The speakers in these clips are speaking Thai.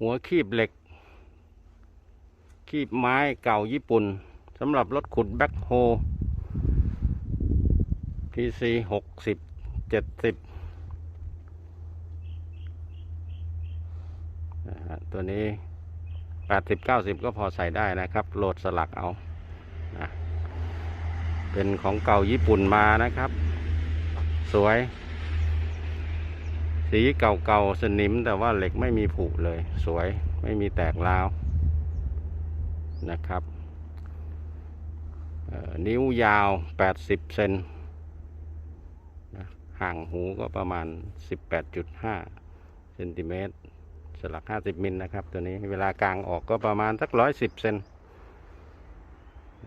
หัวคีบเหล็ก คีบไม้เก่าญี่ปุ่นสำหรับรถขุดแบ็คโฮ PC หกสิบเจ็ดสิบตัวนี้แปดสิบเก้าสิบก็พอใส่ได้นะครับ โหลดสลักเอานะเป็นของเก่าญี่ปุ่นมานะครับ สวย สีเก่าๆสนิมแต่ว่าเหล็กไม่มีผุเลย สวยไม่มีแตกร้าวนะครับ นิ้วยาว 80 เซนห่างหูก็ประมาณ 18.5เซนติเมตรสลัก 50 มิลนะครับ ตัวนี้เวลากลางออกก็ประมาณสัก 110 เซน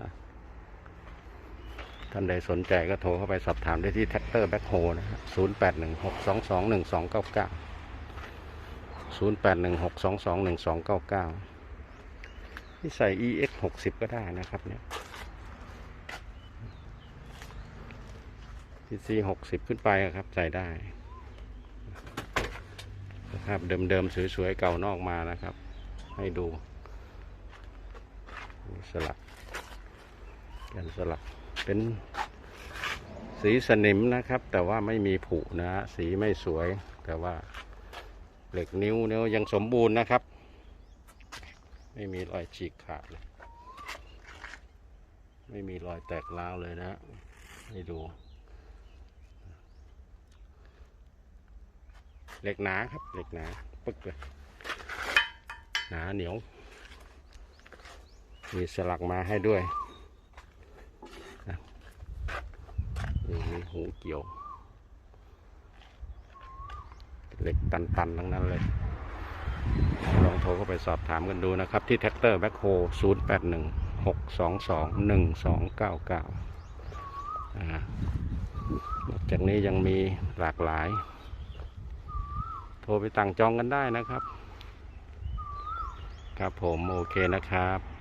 นะ ท่านใดสนใจก็โทรเข้าไปสอบถามได้ที่แท็กเตอร์แบ็คโฮนะครับ0816221299 0816221299ที่ใส่ EX 60ก็ได้นะครับเนี่ย PC 60ขึ้นไปครับใส่ได้สภาพเดิมๆสวยๆเก่านอกมานะครับ ให้ดูสลักแกนสลัก เป็นสีสนิมนะครับ แต่ว่าไม่มีผุนะฮะสีไม่สวย แต่ว่าเหล็กนิ้วเนี้ยยังสมบูรณ์นะครับ ไม่มีรอยฉีกขาดเลยไม่มีรอยแตกร้าวเลยนะให้ดูเหล็กหนาครับเหล็กหนาปึ๊กเลยหนาเหนียว มีสลักมาให้ด้วยนะนี่ มีหูเกี่ยวเหล็กตันๆ ทั้งนั้นเลย ลองโทรเข้าไปสอบถามกันดูนะครับ ที่แท็กเตอร์แบ็คโฮ0 8 1 6 2 2 1 2 9 9นอกจากนี้ยังมีหลากหลาย โทรไปต่างจองกันได้นะครับ ครับผม โอเคนะครับ